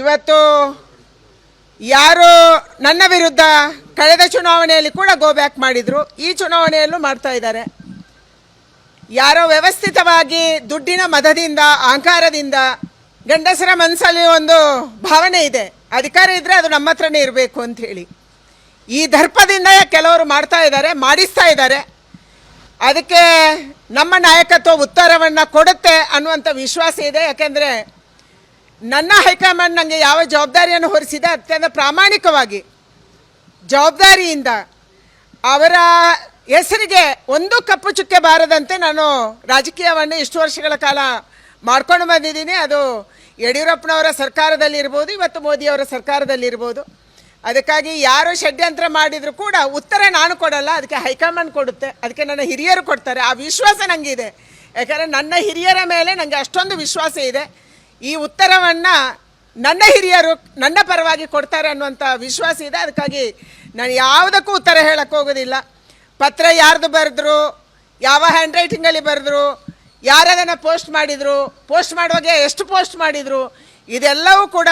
ಇವತ್ತು ಯಾರು ನನ್ನ ವಿರುದ್ಧ ಕಳೆದ ಚುನಾವಣೆಯಲ್ಲಿ ಕೂಡ ಗೋ ಬ್ಯಾಕ್ ಮಾಡಿದ್ರು. ಈ ಚುನಾವಣೆಯಲ್ಲೂ ಮಾಡ್ತಾ ಇದ್ದಾರೆ. ಯಾರೋ ವ್ಯವಸ್ಥಿತವಾಗಿ ದುಡ್ಡಿನ ಮದದಿಂದ, ಅಹಂಕಾರದಿಂದ, ಗಂಡಸರ ಮನಸ್ಸಲ್ಲಿ ಒಂದು ಭಾವನೆ ಇದೆ. ಅಧಿಕಾರ ಇದ್ರೆ ಅದು ನಮ್ಮ ಹತ್ರನೇ ಇರಬೇಕು ಅಂತ ಹೇಳಿ. ಈ ದರ್ಪದಿಂದ ಕೆಲವರು ಮಾಡ್ತಾ ಇದ್ದಾರೆ, ಮಾಡಿಸ್ತಾ ಇದ್ದಾರೆ. ಅದಕ್ಕೆ ನಮ್ಮ ನಾಯಕತ್ವ ಉತ್ತರವನ್ನು ಕೊಡುತ್ತೆ ಅನ್ನುವಂಥ ವಿಶ್ವಾಸ ಇದೆ. ಯಾಕೆಂದರೆ ನನ್ನ ಹೈಕಮಾಂಡ್ ನನಗೆ ಯಾವ ಜವಾಬ್ದಾರಿಯನ್ನು ಹೊರಿಸಿದೆ ಅತ್ಯಂತ ಪ್ರಾಮಾಣಿಕವಾಗಿ. ಜವಾಬ್ದಾರಿಯಿಂದ ಅವರ ಹೆಸರಿಗೆ ಒಂದು ಕಪ್ಪು ಚುಕ್ಕೆ ಬಾರದಂತೆ ನಾನು ರಾಜಕೀಯವನ್ನು ಇಷ್ಟು ವರ್ಷಗಳ ಕಾಲ ಮಾಡ್ಕೊಂಡು ಬಂದಿದ್ದೀನಿ. ಅದು ಯಡಿಯೂರಪ್ಪನವರ ಸರ್ಕಾರದಲ್ಲಿರ್ಬೋದು, ಇವತ್ತು ಮೋದಿಯವರ ಸರ್ಕಾರದಲ್ಲಿರ್ಬೋದು. ಅದಕ್ಕಾಗಿ ಯಾರು ಷಡ್ಯಂತ್ರ ಮಾಡಿದರೂ ಕೂಡ ಉತ್ತರ ನಾನು ಕೊಡಲ್ಲ, ಅದಕ್ಕೆ ಹೈಕಮಾಂಡ್ ಕೊಡುತ್ತೆ. ಅದಕ್ಕೆ ನನ್ನ ಹಿರಿಯರು ಕೊಡ್ತಾರೆ. ಆ ವಿಶ್ವಾಸ ನನಗಿದೆ ಯಾಕಂದರೆ ನನ್ನ ಹಿರಿಯರ ಮೇಲೆ ನನಗೆ ಅಷ್ಟೊಂದು ವಿಶ್ವಾಸ ಇದೆ. ಈ ಉತ್ತರವನ್ನು ನನ್ನ ಹಿರಿಯರು ನನ್ನ ಪರವಾಗಿ ಕೊಡ್ತಾರೆ ಅನ್ನುವಂಥ ವಿಶ್ವಾಸ ಇದೆ. ಅದಕ್ಕಾಗಿ ನಾನು ಯಾವುದಕ್ಕೂ ಉತ್ತರ ಹೇಳಕ್ಕೆ ಹೋಗೋದಿಲ್ಲ. ಪತ್ರ ಯಾರ್ದು ಬರೆದ್ರು, ಯಾವ ಹ್ಯಾಂಡ್ ರೈಟಿಂಗಲ್ಲಿ ಬರೆದ್ರು, ಯಾರದನ್ನು ಪೋಸ್ಟ್ ಮಾಡಿದರು ಪೋಸ್ಟ್ ಮಾಡುವಾಗ ಎಷ್ಟು ಪೋಸ್ಟ್ ಮಾಡಿದರು, ಇದೆಲ್ಲವೂ ಕೂಡ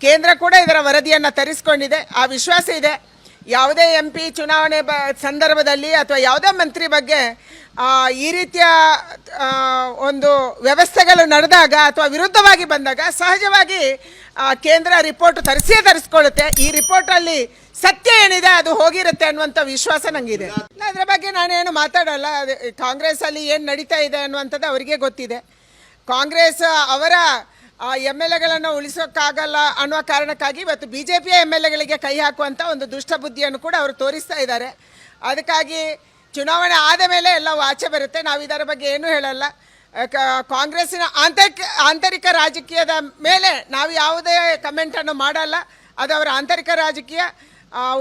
ಕೇಂದ್ರ ಕೂಡ ಇದರ ವರದಿಯನ್ನು ತರಿಸ್ಕೊಂಡಿದೆ. ಆ ವಿಶ್ವಾಸ ಇದೆ. ಯಾವುದೇ ಎಂ ಪಿ ಚುನಾವಣೆ ಬ, ಸಂದರ್ಭದಲ್ಲಿ ಅಥವಾ ಯಾವುದೇ ಮಂತ್ರಿ ಬಗ್ಗೆ ಈ ರೀತಿಯ ಒಂದು ವ್ಯವಸ್ಥೆಗಳು ನಡೆದಾಗ ಅಥವಾ ವಿರುದ್ಧವಾಗಿ ಬಂದಾಗ ಸಹಜವಾಗಿ ಕೇಂದ್ರ ರಿಪೋರ್ಟ್ ತರಿಸಿಯೇ ತರಿಸ್ಕೊಳ್ಳುತ್ತೆ. ಈ ರಿಪೋರ್ಟಲ್ಲಿ ಸತ್ಯ ಏನಿದೆ ಅದು ಹೋಗಿರುತ್ತೆ ಅನ್ನುವಂಥ ವಿಶ್ವಾಸ ನನಗಿದೆ ಅದರ ಬಗ್ಗೆ ನಾನೇನು ಮಾತಾಡಲ್ಲ. ಕಾಂಗ್ರೆಸ್ಸಲ್ಲಿ ಏನು ನಡೀತಾ ಇದೆ ಅನ್ನುವಂಥದ್ದು ಅವರಿಗೆ ಗೊತ್ತಿದೆ. ಕಾಂಗ್ರೆಸ್ ಅವರ ಎಂ ಎಲ್ ಎಗಳನ್ನು ಉಳಿಸೋಕ್ಕಾಗಲ್ಲ ಅನ್ನುವ ಕಾರಣಕ್ಕಾಗಿ ಇವತ್ತು ಬಿ ಜೆ ಪಿಯ ಎಂ ಎಲ್ ಎಗಳಿಗೆ ಕೈ ಹಾಕುವಂಥ ಒಂದು ದುಷ್ಟ ಬುದ್ಧಿಯನ್ನು ಕೂಡ ಅವರು ತೋರಿಸ್ತಾ ಇದ್ದಾರೆ. ಅದಕ್ಕಾಗಿ ಚುನಾವಣೆ ಆದ ಮೇಲೆ ಎಲ್ಲವೂ ಆಚೆ ಬರುತ್ತೆ. ನಾವು ಇದರ ಬಗ್ಗೆ ಏನೂ ಹೇಳಲ್ಲ. ಕಾಂಗ್ರೆಸ್ಸಿನ ಆಂತರಿಕ ಆಂತರಿಕ ರಾಜಕೀಯದ ಮೇಲೆ ನಾವು ಯಾವುದೇ ಕಮೆಂಟನ್ನು ಮಾಡಲ್ಲ. ಅದು ಅವರ ಆಂತರಿಕ ರಾಜಕೀಯ.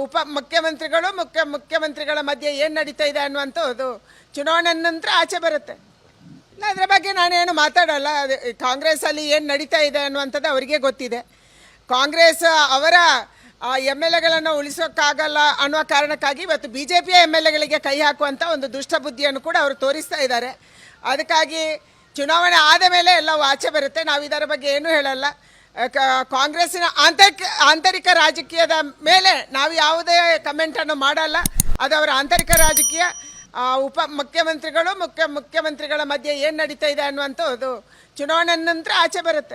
ಉಪ, ಮುಖ್ಯಮಂತ್ರಿಗಳು ಮುಖ್ಯ, ಮುಖ್ಯಮಂತ್ರಿಗಳ ಮಧ್ಯೆ ಏನು ನಡೀತಾ ಇದೆ ಅನ್ನುವಂಥದ್ದು ಚುನಾವಣೆ ನಂತರ ಆಚೆ ಬರುತ್ತೆ. ಅದರ ಬಗ್ಗೆ ನಾನೇನು ಮಾತಾಡಲ್ಲ. ಅದು ಕಾಂಗ್ರೆಸ್ಸಲ್ಲಿ ಏನು ನಡೀತಾ ಇದೆ ಅನ್ನುವಂಥದ್ದು ಅವರಿಗೆ ಗೊತ್ತಿದೆ. ಕಾಂಗ್ರೆಸ್ ಅವರ ಎಂ ಎಲ್ ಎಗಳನ್ನು ಉಳಿಸೋಕ್ಕಾಗಲ್ಲ ಅನ್ನುವ ಕಾರಣಕ್ಕಾಗಿ ಇವತ್ತು ಬಿ ಜೆ ಪಿಯ ಎಂ ಎಲ್ ಎಗಳಿಗೆ ಕೈ ಹಾಕುವಂಥ ಒಂದು ದುಷ್ಟ ಬುದ್ಧಿಯನ್ನು ಕೂಡ ಅವರು ತೋರಿಸ್ತಾ ಇದ್ದಾರೆ. ಅದಕ್ಕಾಗಿ ಚುನಾವಣೆ ಆದ ಮೇಲೆ ಎಲ್ಲವೂ ಆಚೆ ಬರುತ್ತೆ. ನಾವು ಇದರ ಬಗ್ಗೆ ಏನೂ ಹೇಳಲ್ಲ. ಕಾಂಗ್ರೆಸ್ಸಿನ ಆಂತರಿಕ ಆಂತರಿಕ ರಾಜಕೀಯದ ಮೇಲೆ ನಾವು ಯಾವುದೇ ಕಮೆಂಟನ್ನು ಮಾಡಲ್ಲ. ಅದು ಅವರ ಆಂತರಿಕ ರಾಜಕೀಯ. ಆ, ಉಪ ಮುಖ್ಯಮಂತ್ರಿಗಳು ಮುಖ್ಯ ಮುಖ್ಯಮಂತ್ರಿಗಳ ಮಧ್ಯೆ ಏನು ನಡೀತಾ ಇದೆ ಅನ್ನುವಂಥದ್ದು ಚುನಾವಣೆ ನಂತರ ಆಚೆ ಬರುತ್ತೆ.